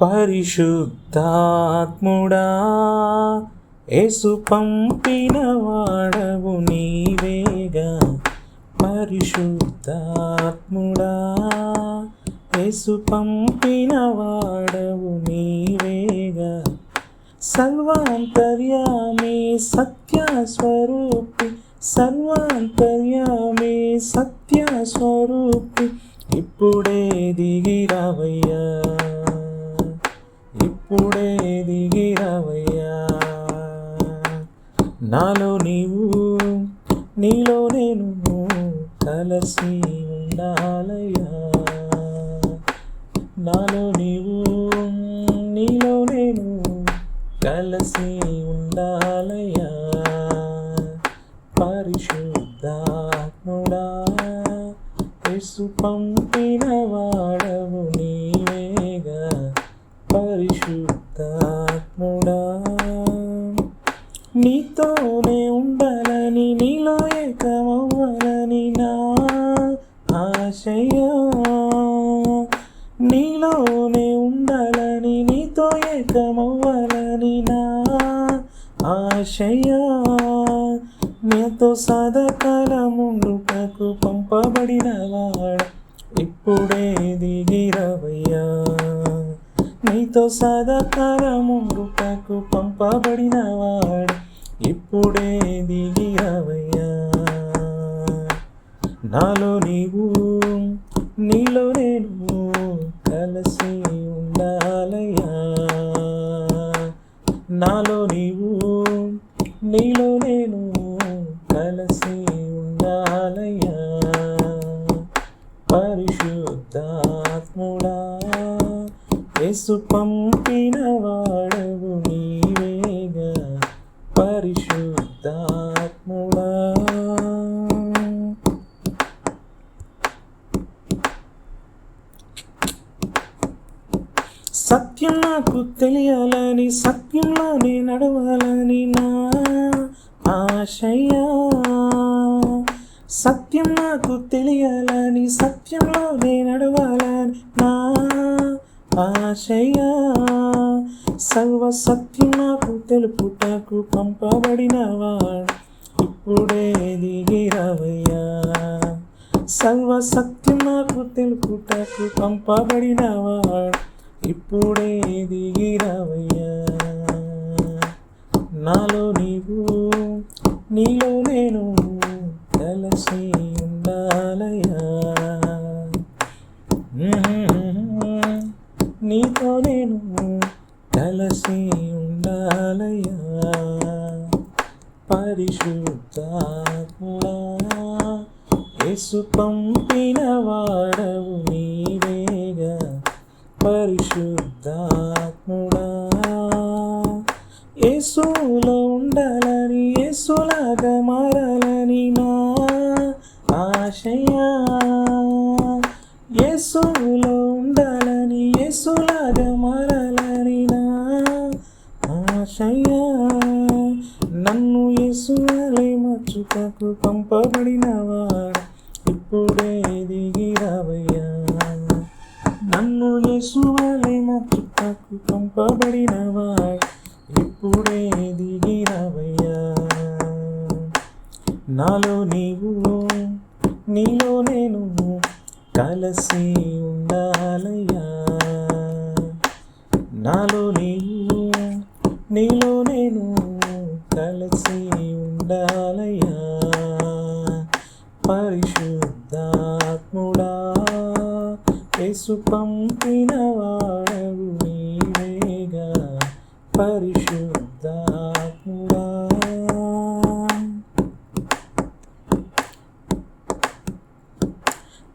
పరిశుద్ధాత్ముడా యేసు పంపిన వాడవు నీవేగా. పరిశుద్ధాత్ముడా యేసు పంపిన వాడవు నీవేగా. సర్వాంతర్యామి సత్యస్వరూపి సర్వాంతర్యామి సత్యస్వరూపి ఇప్పుడే దిగిరావయ్యా ఇప్పుడే దిగిరవయ్యా. నాలో నీవు నీలో నేను కలిసి ఉండాలయ్యా. నాలో నీవు నీలో నేను కలిసి ఉండాలయ్యా. పరిశుద్ధాత్ముడా యేసు పంపిన పరిశుద్ధాత్ముడా. నీతోనే ఉండాలని నీలో ఏకమవ్వాలని నా ఆశయ. నీలోనే ఉండాలని నీతో ఏకమవ్వాలని నా ఆశయ. నీతో సదాకాలముండుటకు పంపబడిన వాడ ఇప్పుడే దిగిరవయ్యా నీతో సదాకాలముండుటకు పంపబడిన వాడు ఇప్పుడే దిగిరవయ్యా నాలో నీవు నీలో నేను కలిసి ఉండాలయ్యా. నాలో నీవు నీలో నేను కలిసి ఉండాలయ్యా. పరిశుద్ధాత్ముడా. యేసు పంపిన వాడవు నీవేగా పరిశుద్ధాత్ముడా. సత్యం నాకు తెలియాలని సత్యంలోనే నడవాలని నా ఆశయ్యా సత్యం నాకు తెలియాలని సత్యంలోనే నడవాలని నా ఆశయ. సర్వసత్యం నాకు తెలుపుటకు పంపబడిన వాడు ఇప్పుడే దిగిరవయ్యా. సర్వసత్యం నాకు తెలుపుటకు పంపబడిన వాడు ఇప్పుడే దిగిరవయ్యా. నాలో పరిశుద్ధాత్ముడా యేసు పంపిన వాడవు నీవేగా పరిశుద్ధాత్ముడా. యేసులో ఉండాలని యేసులాగా మారాలని నా ఆశయా. యేసులో ఉండాలని యేసులాగా మారాలి పంపబడిన ఇప్పుడే దిగిరావయ్యా. నన్ను యేసువలే మచ్చుటకు పంపబడిన వాడు ఇప్పుడే దిగిరావయ్యా. నాలో నీవు నీలో నేను కలిసి ఉండాలయ్యా. నాలో పరిశుద్ధాత్ముడా యేసు పంపిన వాడవు నీవేగా. పరిశుద్ధాత్ముడా.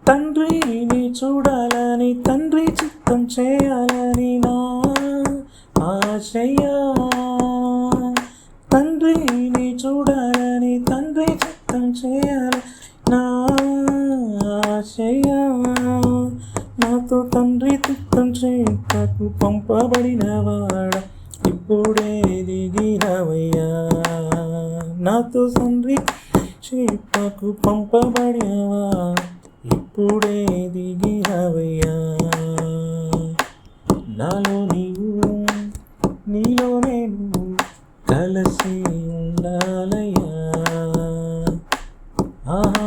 తండ్రిని చూడాలని తండ్రి చిత్తం చేయాలని నా ఆశయ. తండ్రిని చూడాలని తండ్రి చిత్తం చేయాలి నా ఆశయా నాతో తండ్రి చిత్తం చేయటకు పంపబడిన వాడ ఇప్పుడే దిగినవయ్యా. నాతో తండ్రి చేపకు పంపబడినవా ఇప్పుడే దిగినవయ్యా. నాలో నీవు నీలో నేను కలిసి ఉండాలయ్యా. ఆహా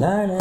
la la